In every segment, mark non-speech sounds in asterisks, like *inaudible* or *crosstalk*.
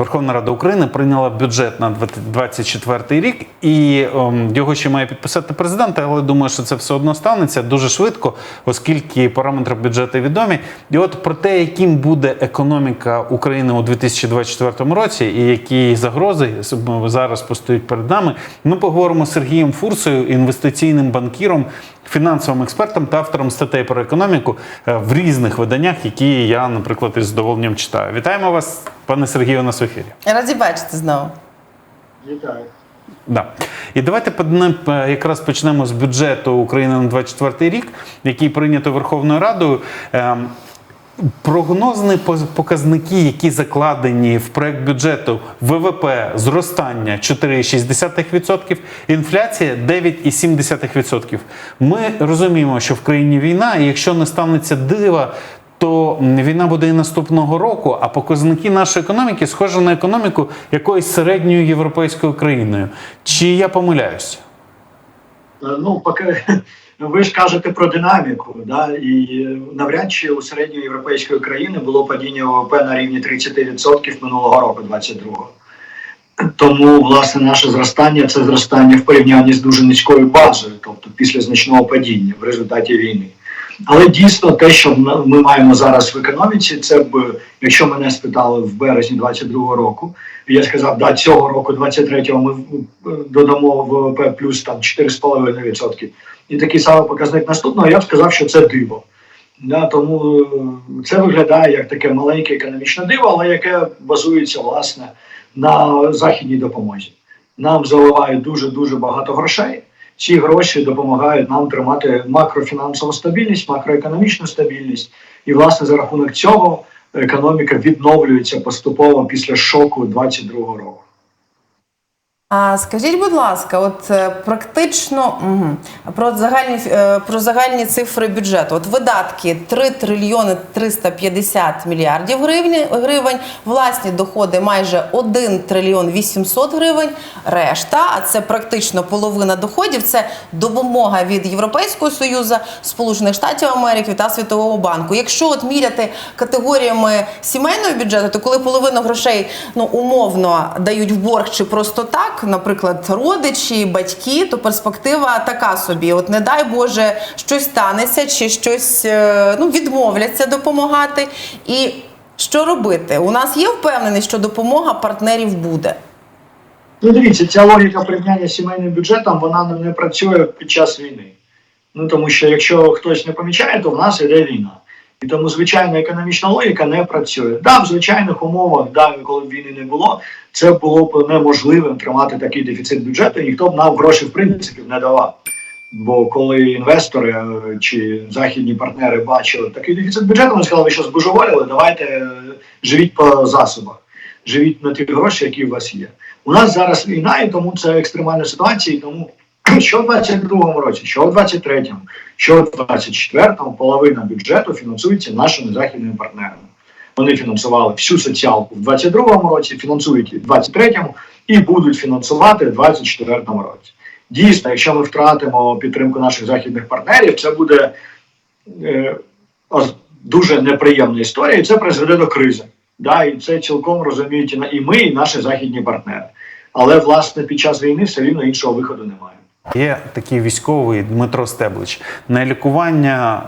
Верховна Рада України прийняла бюджет на 2024 рік, і ем, його ще має підписати президент. Але думаю, що це все одно станеться дуже швидко, оскільки параметри бюджету відомі. І от про те, яким буде економіка України у 2024 році, і які загрози зараз постають перед нами, ми поговоримо з Сергієм Фурсою, інвестиційним банкіром, фінансовим експертом та автором статей про економіку е, в різних виданнях, які я, наприклад, із задоволенням читаю. Вітаємо вас, пане Сергію, на ефірі. Раді бачити знову. Вітаю. Да. І давайте е, якраз почнемо з бюджету України на 24 рік, який прийнято Верховною Радою. Ем, Прогнозні показники, які закладені в проект бюджету ВВП зростання 4,6%, інфляція 9,7%. Ми розуміємо, що в країні війна, і якщо не станеться дива, то війна буде і наступного року, а показники нашої економіки схожі на економіку якоїсь середньої європейської країною. Чи я помиляюся? Е, Ну, поки *laughs* ви ж кажете про динаміку, да, і навряд чи у середньоєвропейської країни було падіння ВВП на рівні 30% минулого року, 22-го. Тому, власне, наше зростання це зростання в порівнянні з дуже низькою базою, тобто після значного падіння в результаті війни. Але дійсно те, що ми маємо зараз в економіці, це б, якщо мене спитали в березні 22-го року, я сказав, да, цього року, 23-го, ми е, додамо ВВП плюс там 4,5%. І такий самий показник наступного, я б сказав, що це диво. Да, тому е, це виглядає як таке маленьке економічне диво, але яке базується власне на західній допомозі. Нам заливають дуже дуже багато грошей. Ці гроші допомагають нам тримати макрофінансову стабільність, макроекономічну стабільність, і власне за рахунок цього економіка відновлюється поступово після шоку 22-го року. А скажіть, будь ласка, от е, практично угу, про загальні е, про загальні цифри бюджету. От видатки 3 трильйони 350 мільярдів гривень, гривень, власні доходи майже 1 трильйон 800 гривень. Решта, а це практично половина доходів. Це допомога від Європейського союзу, Сполучених Штатів Америки та Світового банку. Якщо от міряти категоріями сімейного бюджету, то коли половину грошей ну умовно дають в борг чи просто так, наприклад, родичі, батьки, то перспектива така собі: от не дай Боже, щось станеться, чи щось е, ну відмовляться допомагати. І що робити? У нас є впевненість, що допомога партнерів буде. Ну, дивіться, ця логіка з сімейним бюджетом вона не працює під час війни. Ну тому що якщо хтось не помічає, то в нас іде війна. І тому звичайна економічна логіка не працює. Да, в звичайних умовах, да, коли б війни не було, це було б неможливим тримати такий дефіцит бюджету, і ніхто б нам гроші в принципі не давав. Бо коли інвестори е, чи західні партнери бачили такий дефіцит бюджету, вони сказали, ви що збожеволіли, давайте е, живіть по засобах, живіть на ті гроші, які у вас є. У нас зараз війна, і тому це екстремальна ситуація, і тому що в 22-му році, що в 23-му, що в 24-му половина бюджету фінансується нашими західними партнерами. Вони фінансували всю соціалку в 22-му році, фінансують в 23-му і будуть фінансувати в 24-му році. Дійсно, якщо ми втратимо підтримку наших західних партнерів, це буде е, дуже неприємна історія, і це призведе до кризи. Да, і це цілком розуміють і ми, і наші західні партнери. Але власне під час війни все рівно іншого виходу немає. Є такий військовий Дмитро Стеблич. На лікування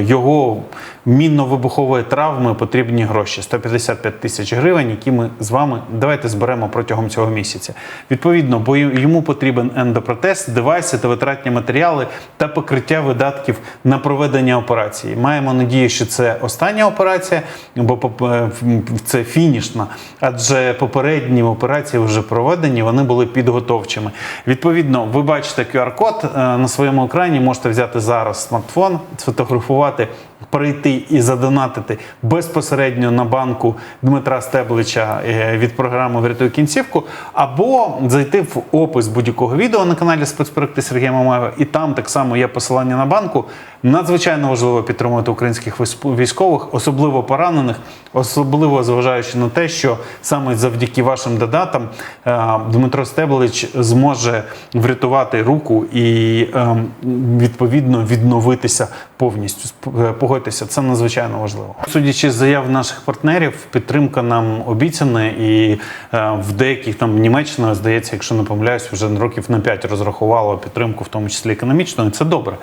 його мінно-вибухової травми потрібні гроші 155 тисяч гривень, які ми з вами давайте зберемо протягом цього місяця. Відповідно, бо йому потрібен ендопротез, девайси та витратні матеріали та покриття видатків на проведення операції. Маємо надію, що це остання операція, бо е, це фінішна, адже попередні операції вже проведені, вони були підготовчими. Відповідно, ви бачите QR-код е, на своєму екрані. Можете взяти зараз смартфон, сфотографувати, перейти і задонатити безпосередньо на банку Дмитра Стеблича е, від програми Врятуй кінцівку, або зайти в опис будь-якого відео на каналі спецпроекти Сергія Мамаєва, і там так само є посилання на банку. Надзвичайно важливо підтримувати українських військ- військових, особливо поранених, особливо зважаючи на те, що саме завдяки вашим додатам е, Дмитро Стеблич зможе врятувати руку і е, відповідно відновитися повністю. Е, Погодьтеся, це надзвичайно важливо. Судячи з заяв наших партнерів, підтримка нам обіцяна, і в деяких там Німеччина, здається, якщо не помиляюсь, вже років на 5 розрахувала підтримку, в тому числі економічну, це добре.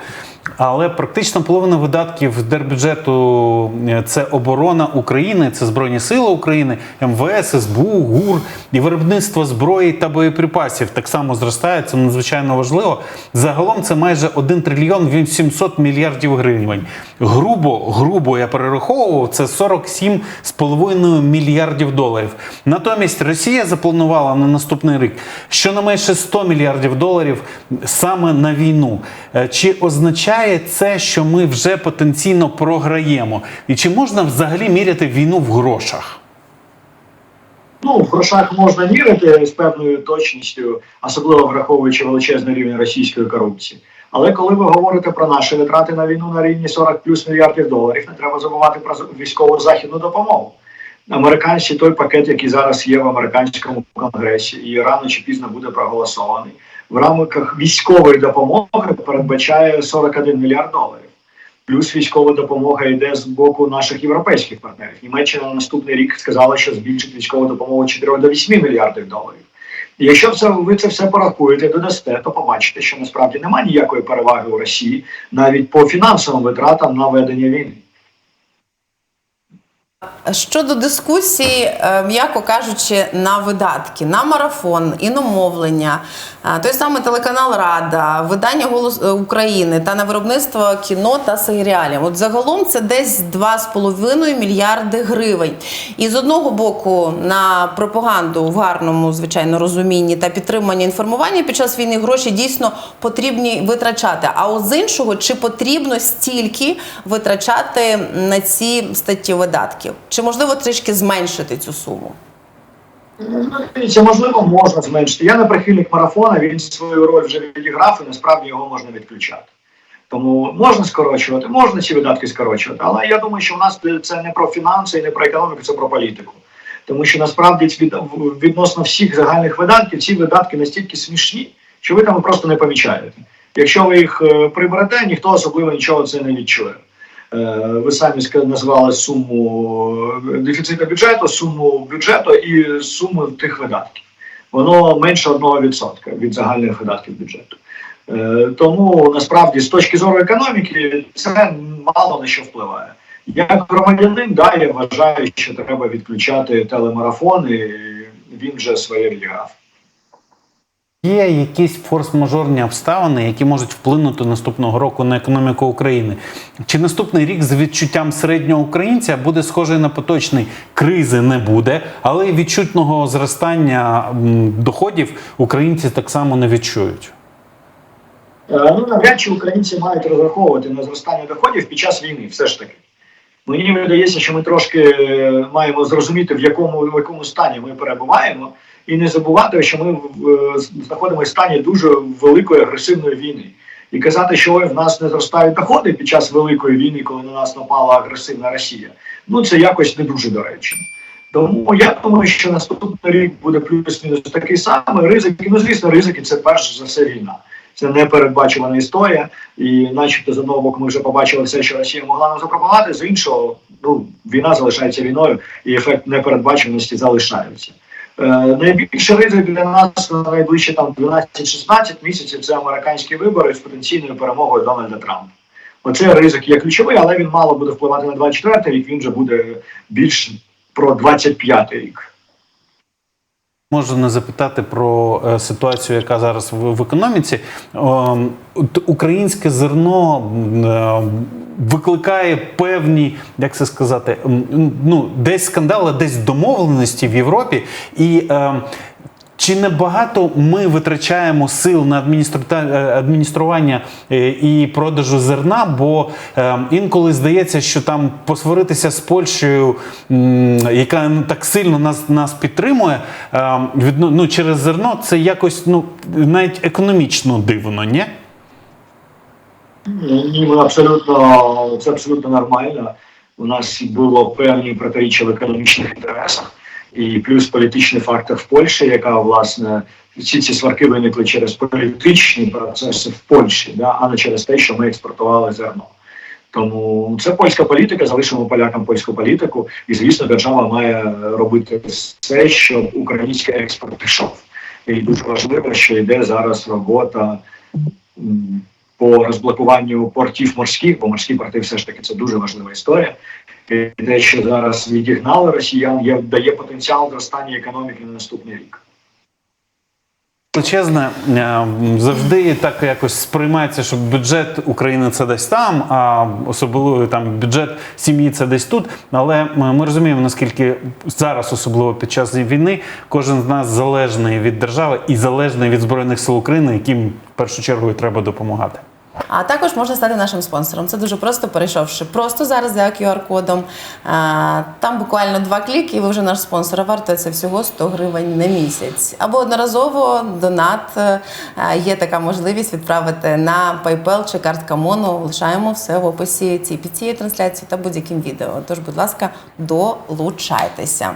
Але практично половина видатків держбюджету е, це оборона України, це Збройні Сили України, МВС, СБУ, ГУР і виробництво зброї та боєприпасів так само зростає. Це надзвичайно важливо. Загалом це майже 1 трильйон 800 мільярдів гривень. Грубо, грубо я перераховував, це 47,5 мільярдів доларів. Натомість Росія запланувала на наступний рік щонайменше 100 мільярдів доларів саме на війну. Е, Чи означає це, що ми вже потенційно програємо? І чи можна взагалі міряти війну в грошах? Ну, в грошах можна мірити з певною точністю, особливо враховуючи величезний рівень російської корупції. Але коли ви говорите про наші витрати на війну на рівні 40 плюс мільярдів доларів, не треба забувати про військову західну допомогу. Американці той пакет, який зараз є в американському конгресі, і рано чи пізно буде проголосований, в рамках військової допомоги передбачає 41 мільярд доларів. Плюс військова допомога йде з боку наших європейських партнерів. Німеччина на наступний рік сказала, що збільшить військову допомогу 4 до 8 мільярдів доларів. І якщо це ви це все порахуєте, додасте, то побачите, що насправді немає ніякої переваги у Росії навіть по фінансовим витратам на ведення війни. Щодо дискусії, е, м'яко кажучи, на видатки, на марафон, іномовлення, е, той самий телеканал Рада, видання Голос України та на виробництво кіно та серіалів. От загалом це десь 2,5 мільярди гривень. І з одного боку на пропаганду в гарному, звичайно, розумінні та підтримання інформування під час війни гроші дійсно потрібні витрачати. А от з іншого, чи потрібно стільки витрачати на ці статті видатків? Чи можливо трішки зменшити цю суму? Це можливо можна зменшити. Я не прихильник марафона, він свою роль вже відіграв, і насправді його можна відключати. Тому можна скорочувати, можна ці видатки скорочувати. Але я думаю, що в нас це не про фінанси і не про економіку, це про політику. Тому що насправді відносно всіх загальних видатків ці видатки настільки смішні, що ви там просто не помічаєте. Якщо ви їх е, приберете, ніхто особливо нічого це не відчує. Е, Ви самі назвали суму е, дефіциту бюджету, суму бюджету і суму тих видатків. Воно менше 1% від загальних видатків бюджету. Е, Тому насправді з точки зору економіки це мало на що впливає. Як громадянин, да, я вважаю, що треба відключати телемарафон, і він вже своє відіграв. Є якісь форс-мажорні обставини, які можуть вплинути наступного року на економіку України. Чи наступний рік з відчуттям середнього українця буде схожий на поточний? Кризи не буде, але відчутного зростання доходів українці так само не відчують. Е, Ну, навряд чи українці мають розраховувати на зростання доходів під час війни, все ж таки. Мені видається, що ми трошки е, маємо зрозуміти, в якому, в якому стані ми перебуваємо, і не забувати, що ми знаходимося в стані дуже великої агресивної війни. І казати, що ой, в нас не зростають доходи під час великої війни, коли на нас напала агресивна Росія, ну це якось не дуже доречно. Тому я думаю, що наступний рік буде плюс-мінус такий самий ризик. Ну, звісно, ризики це перш за все війна. Це непередбачувана історія, і, начебто, з одного боку, ми вже побачили все, що Росія могла нам запропонувати. З іншого, ну війна залишається війною, і ефект непередбаченості залишається. Е, найбільший ризик для нас на найближчі там 12-16 місяців це американські вибори з потенційною перемогою Дональда Трампа. Оце ризик є ключовий, але він мало буде впливати на 24 рік. Він вже буде більш про 25 рік. Можу не запитати про е, ситуацію, яка зараз в, економіці. Ем, українське зерно е, викликає певні, як це сказати, ну десь скандали, десь домовленості в Європі. І ем, чи не багато ми витрачаємо сил на е, адміністрування е, і продажу зерна? Бо е, інколи здається, що там посваритися з Польщею, яка ну, так сильно нас, нас підтримує, е, ну, через зерно, це якось ну навіть економічно дивно, ні? Ні, абсолютно це абсолютно нормально. У нас було певні протиріччя в економічних інтересах, і плюс політичний фактор в Польщі, яка власне всі ці сварки виникли через політичні процеси в Польщі, да, а не через те, що ми експортували зерно. Тому це польська політика, залишимо полякам польську політику, і звісно, держава має робити все, щоб український експорт пішов. І дуже важливо, що йде зараз робота по розблокуванню портів морських, бо морські порти все ж таки це дуже важлива історія. І те, що зараз відігнали росіян, є, дає потенціал зростання економіки на наступний рік. Величезне е, завжди так якось сприймається, що бюджет України це десь там, а особливо там бюджет сім'ї це десь тут. Але е, ми розуміємо, наскільки зараз, особливо під час війни, кожен з нас залежний від держави і залежний від збройних сил України, яким в першу чергу треба допомагати. А також можна стати нашим спонсором. Це дуже просто перейшовши просто зараз за QR-кодом. Там буквально два кліки, і ви вже наш спонсор. Варто це всього 100 гривень на місяць. Або одноразово донат. Е, Є така можливість відправити на PayPal чи картка Моно. Лишаємо все в описі ці- під цією трансляцією та будь-яким відео. Тож, будь ласка, долучайтеся.